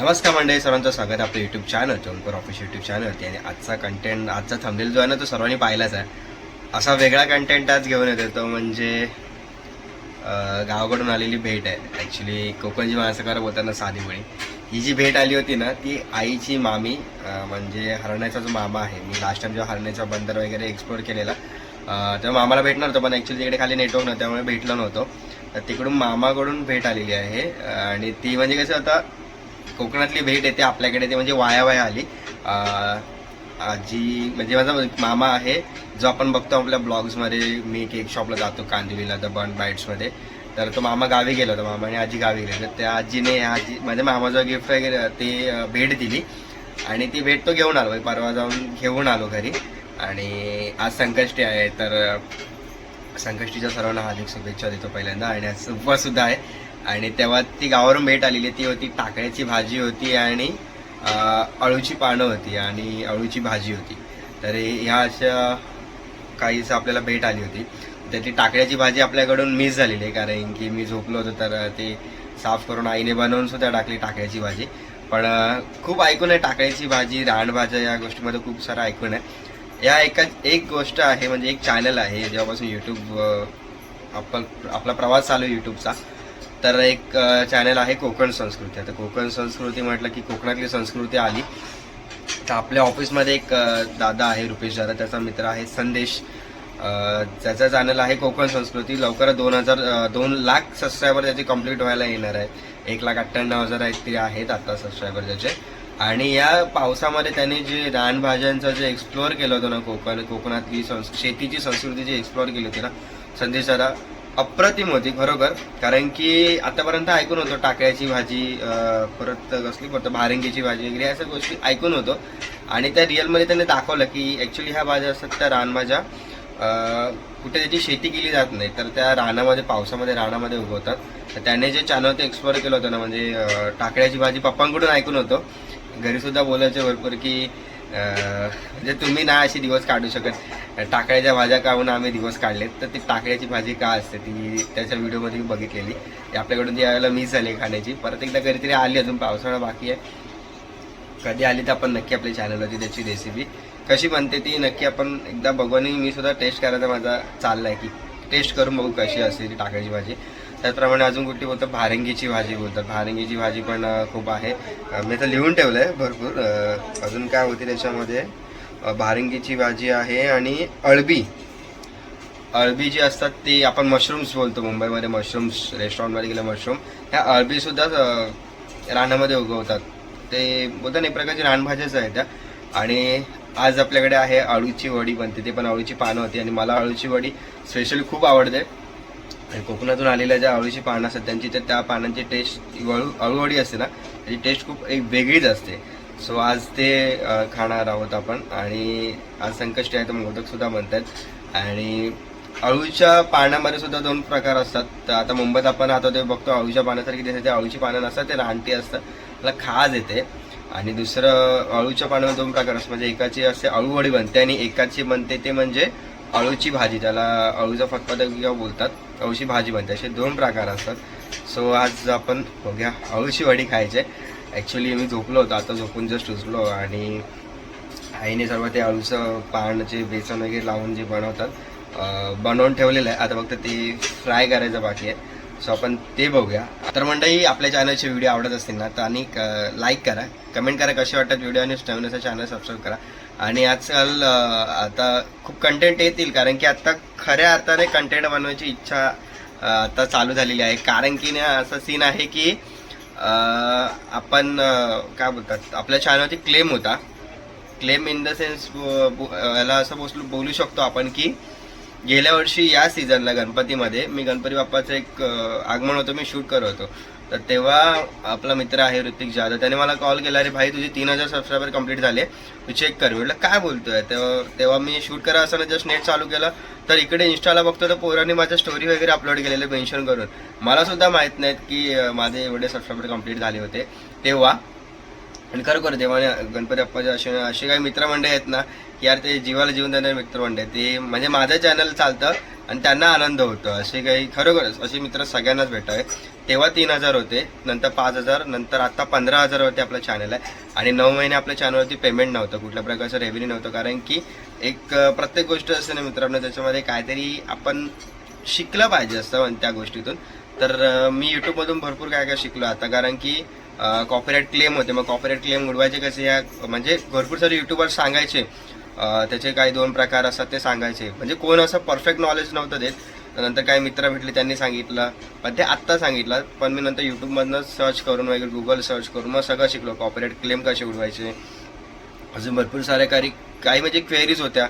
नमस्कार मंडळी सर्वांचं स्वागत आहे आपलं यूट्यूब चॅनल चोनपूर ऑफिस यूट्यूब चॅनलवरती आणि आजचा कंटेंट आजचा थंबनेल जो आहे ना तो सर्वांनी पाहिलाच आहे. असा वेगळा कंटेंट आज घेऊन येतो तो म्हणजे गावाकडून आलेली भेट आहे. ॲक्च्युली कोकणजी माणसं बोलताना साधी म्हणी ही जी भेट आली होती ना ती आईची मामी म्हणजे हरण्याचा जो मामा आहे. मी लास्ट टाइम जेव्हा हरण्याचा बंदर वगैरे एक्सप्लोर केलेला तेव्हा मामाला भेटणार होतं. पण ॲक्च्युली तिकडे खाली नेटवर्क नव्हतं त्यामुळे भेटलो नव्हतो. तर तिकडून मामाकडून भेट आलेली आहे. आणि ती म्हणजे कसं आता कोकणातली भेट येते आपल्याकडे ते म्हणजे वाया वाया आली आजी म्हणजे माझा मामा आहे जो आपण बघतो आपल्या ब्लॉग्समध्ये मी केक शॉपला जातो कांदिवलीला द बन बाईट्समध्ये तर तो मामा गावी गेला होता मामाने आजी गावी गेली. तर त्या आजीने आजी माझ्या मामाचा गिफ्ट वगैरे ते भेट दिली. आणि ती भेट तो घेऊन आलो परवा जाऊन घेऊन आलो घरी. आणि आज संकष्टी आहे तर संकष्टीच्या सर्वांना हार्दिक शुभेच्छा देतो पहिल्यांदा. आणि आज उपवास सुद्धा आहे. आणि तेव्हा ती गावावरून भेट आलेली ती होती टाकळ्याची भाजी होती आणि अळूची पानं होती आणि अळूची भाजी होती. तर ह्या अशा काहीच आपल्याला भेट आली होती. त्यातली टाकळ्याची भाजी आपल्याकडून मिस झालेली आहे. कारण की मी झोपलो होतो तर ते साफ करून आईने बनवून सुद्धा टाकली टाकळ्याची भाजी. पण खूप ऐकून आहे टाकळ्याची भाजी रानभाज्या या गोष्टीमध्ये खूप सारं ऐकून आहे. या एका एक गोष्ट आहे म्हणजे एक चॅनल आहे जेव्हापासून यूट्यूब आपण आपला प्रवास चालू आहे यूट्यूबचा तर एक चॅनल आहे कोकण संस्कृती. आता कोकण संस्कृती म्हटलं की कोकणातली संस्कृती आली. तर आपल्या ऑफिसमध्ये एक दादा आहे रुपेश दादा. त्याचा मित्र आहे संदेश. त्याचा चॅनल आहे कोकण संस्कृती. लवकरच दोन हजार दोन लाख सबस्क्रायबर त्याचे कंप्लीट व्हायला येणार आहे. एक लाख अठ्ठ्याण्णव हजार आहेत ते आहेत आता सबस्क्रायबर त्याचे. आणि या पावसामध्ये त्याने जे रानभाज्यांचं जे एक्सप्लोअर केलं होतं ना कोकण कोकणातली संस् शेतीची संस्कृती जी एक्सप्लोअर केली होती ना संदेश दादा अप्रतिम होती खरोखर. कारण की आतापर्यंत ऐकून होतो टाकळ्याची भाजी परत कसली परत भारंगीची भाजी वगैरे अशा गोष्टी ऐकून होतो. आणि त्या रिअलमध्ये त्यांनी दाखवलं की ॲक्च्युली ह्या भाज्या असतात त्या रानभाज्या. कुठे त्याची शेती केली जात नाही तर त्या रानामध्ये पावसामध्ये रानामध्ये उगवतात. तर त्याने जे चॅनल ते एक्सप्लोअर केलं होतं ना म्हणजे टाकळ्याची भाजी पप्पांकडून ऐकून होतो. घरीसुद्धा बोलायचे भरपूर की म्हणजे तुम्ही ना असे दिवस काढू शकत टाकळ्याच्या भाज्या खाऊन आम्ही दिवस काढलेत. तर ती टाकळ्याची भाजी का असते ती त्याच्या व्हिडिओमध्ये मी बघितलेली. ती आपल्याकडून ती यावेळेला मिस झाली खाण्याची. परत एकदा कधीतरी आली अजून पावसाळा बाकी आहे. कधी आली तर आपण नक्की आपल्या चॅनलवरती त्याची रेसिपी कशी बनते ती नक्की आपण एकदा बघू आणि मी सुद्धा टेस्ट करायचा माझा चाललाय की टेस्ट करून बघू कशी असते ती टाकायची भाजी. त्याचप्रमाणे अजून कुठली बोलतात? भारंगीची भाजी बोलतात. भारंगीची भाजी पण खूप आहे. मी तर लिहून ठेवलं आहे भरपूर अजून काय होती त्याच्यामध्ये? भारंगीची भाजी आहे आणि अळबी. अळबी जी असतात ती आपण मशरूम्स बोलतो मुंबईमध्ये. मशरूम्स रेस्टॉरंटमध्ये गेले मशरूम ह्या अळबीसुद्धा रानामध्ये उगवतात. ते बोलतात एक प्रकारची रानभाज्याच आहे त्या. आणि आज आपल्याकडे आहे अळूची वडी बनते. ते पण अळूची पानं होती आणि मला अळूची वडी स्पेशली खूप आवडते. कोकणातून आलेल्या ज्या अळूची पानं असतात त्यांची तर त्या पानांची टेस्ट अळू अळूवडी असते ना त्याची टेस्ट खूप एक वेगळीच असते. सो आज ते खाणार आहोत आपण आणि आज संकष्टी आहे तर मोदक सुद्धा आणि अळूच्या पानामध्ये सुद्धा दोन प्रकार असतात. तर आता मुंबईत आपण आता ते बघतो अळूच्या पानासारखी दिसते ते अळूची पानं नसतात ते रानटी असतं त्याला खाज येते. आणि दुसरं अळूच्या पानावर दोन प्रकार असतात. म्हणजे एकाची असे अळूवडी बनते आणि एकाची बनते ते म्हणजे अळूची भाजी. त्याला अळूचा फटफट किंवा बोलतात. अळूची भाजी बनते असे दोन प्रकार असतात. सो आज आपण बघूया अळशी वडी खायचे. ॲक्च्युली मी झोपलो होतो आता झोपून जस्ट उचलो आणि आईने सर्व ते अळूचं पान जे बेसन वगैरे लावून जे बनवतात बनवून ठेवलेलं आहे. आता फक्त ते फ्राय करायचं बाकी आहे. सो आपण ते बघूया. तर मंडळी आपल्या चॅनलचे व्हिडिओ आवडत असतील ना तर आणि लाईक करा. कमेंट करा कसे वाटतात व्हिडिओ आणि नवीन चॅनल सबस्क्राईब करा. आणि आजकाल आता खूप कंटेंट येतील कारण की आता खऱ्या अर्थाने कंटेंट बनवायची इच्छा आता चालू झालेली आहे. कारण की ना असं सीन आहे की आपण काय बोलतात आपल्या चॅनलवरती क्लेम होता. क्लेम इन द सेन्स याला असं बोलू बोलू शकतो आपण की गेल्या वर्षी या सीझनला गणपतीमध्ये मी गणपती बाप्पाचं एक आगमन होतं मी शूट करत होतो. तर तेव्हा आपला मित्र आहे ऋतिक जाधव. त्याने मला कॉल केला अरे भाई तुझे तीन हजार सबस्क्रायबर कंप्लीट झाले. तू चेक कर. म्हटलं काय बोलतोय? तेव्हा तेव्हा मी शूट करा असताना जस्ट नेट चालू केलं. तर इकडे इन्स्टाला बघतो तर पोरांनी माझ्या स्टोरी वगैरे अपलोड केलेले मेन्शन करून. मला सुद्धा माहीत नाहीत की माझे एवढे सबस्क्रायबर कंप्लीट झाले होते. तेव्हा आणि खरोखर देवाने गणपती बाप्पाचे असे असे काही मित्रमंडळी आहेत ना की यार ते जीवाला जीवन देणारे मित्रमंडळ आहेत. ते म्हणजे माझं चॅनल चालतं आणि त्यांना आनंद होतो. असे काही खरोखरच असे मित्र सगळ्यांनाच भेटावे तेव्हा तीन हजार होते नंतर पाच हजार नंतर आता पंधरा हजारवरती आपलं चॅनल आहे. आणि नऊ महिने आपल्या चॅनलवरती पेमेंट नव्हतं कुठल्या प्रकारचं रेव्हेन्यू नव्हतं. कारण की एक प्रत्येक गोष्ट असते ना मित्रांनो त्याच्यामध्ये काहीतरी आपण शिकलं पाहिजे असतं त्या गोष्टीतून. तर मी यूट्यूबमधून भरपूर काय काय शिकलो आता. कारण की कॉपीराईट क्लेम होते. मग कॉपीराईट क्लेम उडवायचे कसे? या म्हणजे भरपूर सारे युट्यूबर सांगायचे. त्याचे काही दोन प्रकार असतात ते सांगायचे. म्हणजे कोण असं परफेक्ट नॉलेज नव्हतं देत. नंतर काही मित्र भेटले त्यांनी सांगितलं. पण ते आत्ता सांगितलं. पण मी नंतर यूट्यूबमधनं सर्च करून वगैरे गुगल सर्च करून मग सगळं शिकलो. कॉपीराईट क्लेम कसे उडवायचे? अजून भरपूर साऱ्या काही काही म्हणजे क्वेरीज होत्या.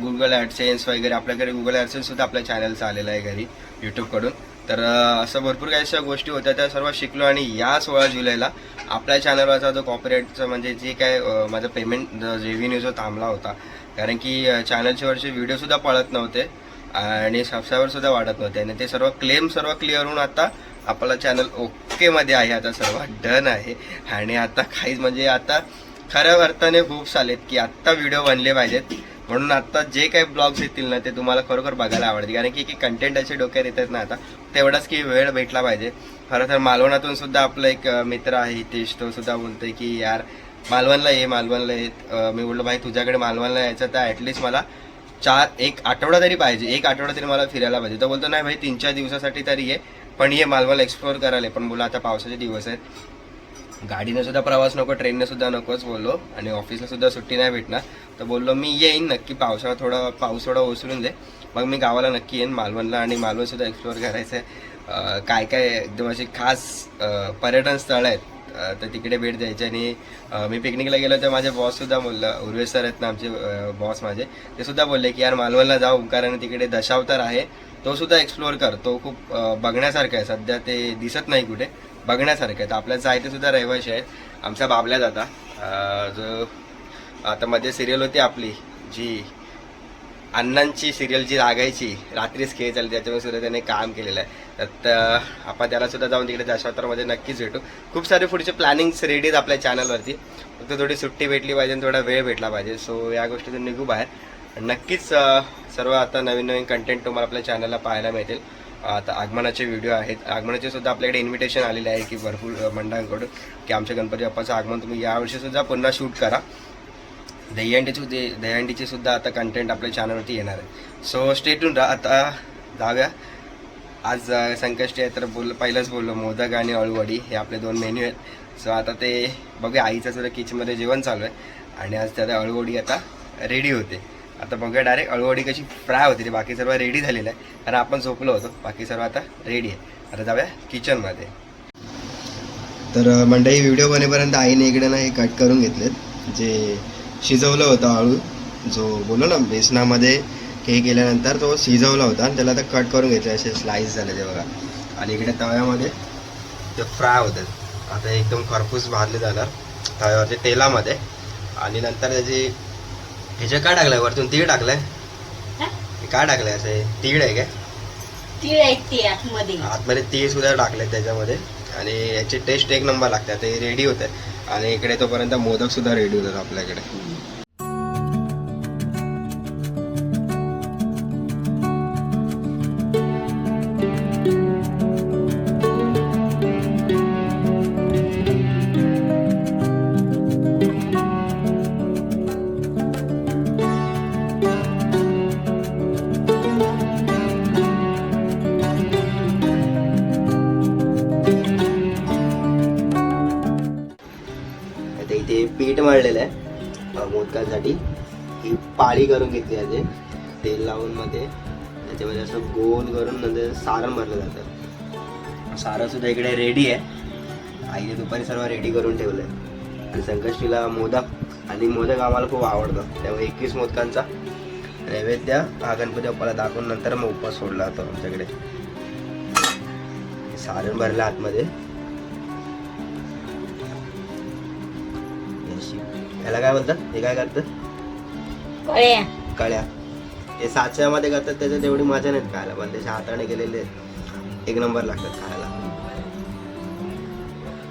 गुगल ॲडसेन्स वगैरे. आपल्याकडे गुगल ॲडसेन्ससुद्धा आपल्या चॅनलचा आलेलं आहे घरी यूट्यूबकडून तर असं भरपूर काही अशा गोष्टी होत्या त्या सर्व शिकलो आणि या सोळा जुलैला आपल्या चॅनलवरचा जो कॉपरेटचा म्हणजे जे काय माझं पेमेंट रेव्हेन्यू जो थांबला होता कारण की चॅनलचे वरचे व्हिडिओसुद्धा पळत नव्हते आणि सबस्क्रायबरसुद्धा वाढत नव्हते आणि ते सर्व क्लेम सर्व क्लिअर होऊन आता आपला चॅनल ओकेमध्ये आहे आता सर्व डन आहे. आणि आता काहीच म्हणजे आता खऱ्या अर्थाने खूप आलेत की आत्ता व्हिडिओ बनले पाहिजेत. म्हणून आता जे काही ब्लॉग्स येतील ना ते तुम्हाला खरोखर बघायला आवडतील. कारण की कंटेंट असे डोक्यात येतात ना आता तेवढाच की वेळ भेटला पाहिजे. खरं तर मालवणातून सुद्धा आपला एक मित्र आहे हितेश तो सुद्धा बोलतोय की यार मालवणला ये मालवणला ये. मी बोललो भाई तुझ्याकडे मालवणला यायचं तर ॲटलिस्ट मला चार एक आठवडा तरी पाहिजे. एक आठवडा तरी मला फिरायला पाहिजे. तो बोलतो नाही भाई तीन चार दिवसासाठी तरी ये पण ये मालवणला एक्सप्लोअर करायला पण बोला आता पावसाचे दिवस आहेत. गाडीने सुद्धा प्रवास नको ट्रेनने सुद्धा नकोच बोललो. आणि ऑफिसला सुद्धा सुट्टी नाही भेटणार. तर बोललो मी येईन नक्की पावसाळा थोडा पाऊस थोडा ओसरून दे. मग मी गावाला नक्की येईन मालवणला आणि मालवण सुद्धा एक्सप्लोअर करायचं आहे काय काय एकदम अशी खास पर्यटन स्थळं आहेत. तर तिकडे भेट द्यायची. आणि मी पिकनिकला गेलो तर माझे बॉस सुद्धा बोललं उर्वेश सर आहेत ना आमचे बॉस माझे ते सुद्धा बोलले की यार मालवणला जाऊ कारण तिकडे दशावतार आहे. तो सुद्धा एक्सप्लोअर कर. तो खूप बघण्यासारखा आहे. सध्या ते दिसत नाही कुठे. बघण्यासारखं आहे तर आपल्या जायते सुद्धा रहिवाशी आहेत. आमच्या बाबल्या जाता जो आता मध्ये सिरियल होती आपली जी अण्णांची सिरियल जी लागायची रात्रीच खेळ चालली त्याच्यामुळे सुद्धा त्याने काम केलेलं आहे. तर त- आपण त्याला सुद्धा जाऊन तिकडे दशावतारमध्ये नक्कीच भेटू. खूप सारे पुढचे प्लॅनिंग्स रेडीज आपल्या चॅनलवरती फक्त थोडी सुट्टी भेटली पाहिजे आणि थोडा वेळ भेटला पाहिजे. सो या गोष्टीतून निघू बाहेर. नक्कीच सर्व आता नवीन नवीन कंटेंट तुम्हाला आपल्या चॅनलला पाहायला मिळतील. आता आगमनाचे व्हिडिओ आहेत. आगमनाचे सुद्धा आपल्याकडे इन्व्हिटेशन आलेले आहे की भरपूर मंडळांकडून की आमच्या गणपती बाप्पाचं आगमन तुम्ही यावर्षी सुद्धा पुन्हा शूट करा. दहीहंडीची सुद्धा दहीहंडीची सुद्धा आता कंटेंट आपल्या चॅनलवरती येणार आहे. सो स्टेटून रा आता जाव्या आज संकष्टी आहे तर बोल पहिलंच बोललो मोदक आणि अळूवडी हे आपले दोन मेन्यू आहेत. सो आता ते बघूया. आईचं सुद्धा किचनमध्ये जेवण चालू आहे. आणि आज त्याला अळूवडी आता रेडी होते. आता बघूया डायरेक्ट अळूवडी कशी फ्राय होते ती. बाकी सर्व रेडी झालेलं आहे. कारण आपण झोपलो होतो. बाकी सर्व आता रेडी आहे. आता जाऊया किचनमध्ये तर मंडळी व्हिडिओ बनेपर्यंत आईने इकडे ना हे कट करून घेतलेत. जे शिजवलं होतं आळू जो बोलो ना बेसनामध्ये हे केल्यानंतर तो शिजवला होता. आणि त्याला आता कट करून घेतले. असे स्लाईस झाले ते बघा. आणि इकडे तव्यामध्ये ते फ्राय होतात आता एकदम खरपूस भाजले जाणार तव्यावरच्या तेलामध्ये. आणि नंतर त्याची ह्याच्या काय टाकलंय वरतून? तीळ टाकलंय? हा? काय टाकलंय असं? तीळ आहे काय? तीळ आहेत ते आतमध्ये. आतमध्ये तीळ सुद्धा टाकले त्याच्यामध्ये. आणि याची टेस्ट एक नंबर लागते. आता हे रेडी होते आणि इकडे तोपर्यंत मोदक सुद्धा रेडी होतात आपल्याकडे. ही करून घेतली जाते तेल लावून मध्ये. त्याच्यामध्ये असं गोल करून नंतर सारण भरलं जातं. सारण सुद्धा इकडे रेडी आहे. आईने दुपारी सर्व रेडी करून ठेवलं आहे आणि संकष्टीला मोदक आणि मोदक आम्हाला खूप आवडतं. त्यामुळे एकवीस मोदकांचा नैवेद्य हा गणपती बाप्पाला दाखवून नंतर मग उपवास सोडला जातो आमच्याकडे. सारण भरलं आतमध्ये. याला काय बोलतात? हे काय करतात? कळ्या. कळ्या. ते साच्यामध्ये करतात त्याच्यात तेवढी मजा नाही खायला पण त्याच्या हाताने गेलेले एक नंबर लागतात खायला.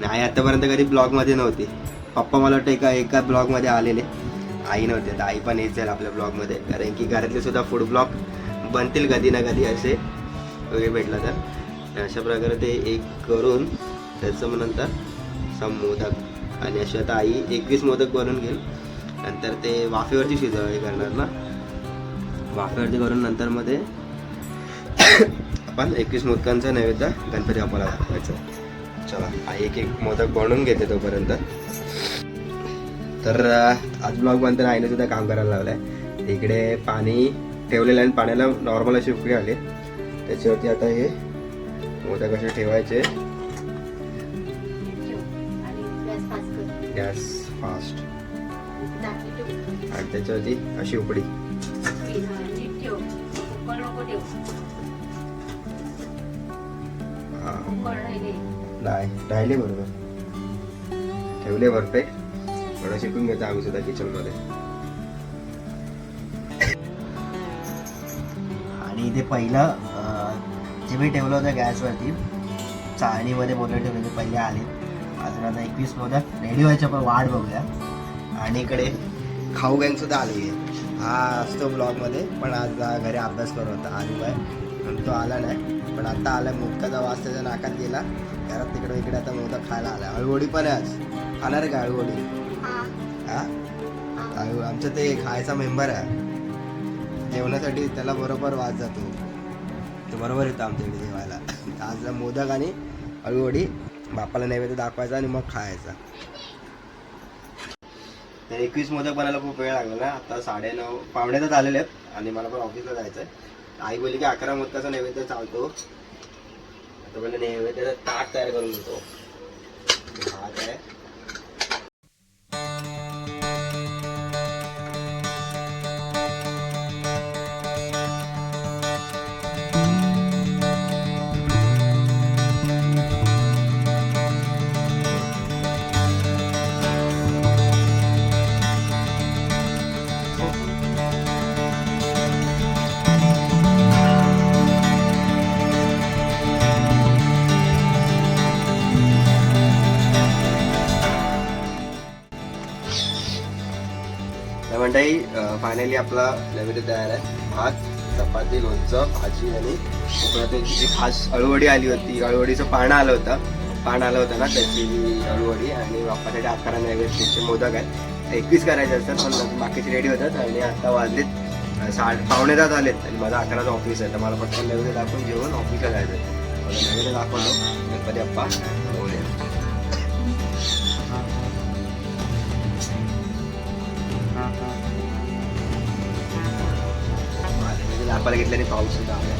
नाही आतापर्यंत कधी ब्लॉगमध्ये नव्हती. पप्पा मला वाटतं एका एका ब्लॉगमध्ये आलेले. आई नव्हते तर आई पण येत जाईल आपल्या ब्लॉगमध्ये. कारण की घरातले सुद्धा फूड ब्लॉग बनतील कधी ना कधी असे. वगैरे भेटला तर. अशा प्रकारे ते एक करून त्याचं मग नंतर सम मोदक आणि अशी आता आई एकवीस मोदक बनवून घेईल. नंतर ते वाफेवरती शिजवावे करणार ना. वाफेवरती करून नंतर मध्ये आपण एकवीस मोदकांचा नैवेद्य गणपती बाप्पाला दाखवायचं. चला एक एक मोदक बनवून घेते तोपर्यंत. तर आज ब्लॉग बनताना आईने सुद्धा काम करायला लावलं आहे इकडे पाणी ठेवलेलं आहे आणि पाण्याला नॉर्मल अशी उकळी आली. त्याच्यावरती आता हे मोदक असे ठेवायचे. गॅस फास्ट आणि त्याच्यावरती अशी उकडी राहिले नाही राहिले बरोबर. ठेवले परफेक्ट थोडं शिकून घेतो आम्ही सुद्धा किचनमध्ये आणि इथे पहिलं जे मी ठेवलं होतं गॅसवरती चाळणीमध्ये मोदक ठेवले ते पहिले आले. अजून आता एकवीस मोदक रेडी व्हायच्या पण वाट बघूया. आणि इकडे खाऊ गँग सुद्धा आली. आहे हा असतो ब्लॉगमध्ये. पण आज घरी अभ्यास करत होता. आली बाय पण तो आला नाही. पण आता आला मोदकाचा वास त्याच्या नाकात गेला. घरात तिकडे इकडे आता मोदक खायला आला अळूवडी पण आहे आज. खाणार आहे का अळूवडी हा. आमचं ते खायचा मेंबर आहे. जेवणासाठी त्याला बरोबर वास जातो. तो बरोबर येतो आमच्या इकडे जेवायला. आज मोदक आणि अळूवडी बापाला नैवेद्य दाखवायचा आणि मग खायचा. तर एकवीस मोदक बनायला खूप वेळ लागला ना आता पावणे तर झालेले आहेत आणि मला पण ऑफिसला जायचं आहे आई बोलली की अकरा मोदकाचा नैवेद्य चालतो. आता म्हणजे नैवेद्याचा ताट तयार करून घेतो भात आहे मंडई फायनली आपला नैवेद्य तयार आहे. भात चपाती लोणचं भाजी आणि कोकणातून जी खास अळूवडी आली होती अळूवडीचं पानं आलं होतं. पान आलं होतं ना त्याची अळूवडी आणि बाप्पासाठी अकरा नैवेद्याचे मोदक आहेत. एकवीस करायचे असतात पण बाकीचे रेडी होतात आणि आता वाजलेत साठ पावणे दहा आलेत आणि माझा अकराचं ऑफिस आहे तर मला पटकन नैवेद्य दाखवून जेवण ऑफिसला जायचं आहे नैवेद्य दाखवलो Ganpati Bappa. napalagit lang yung pausod ako.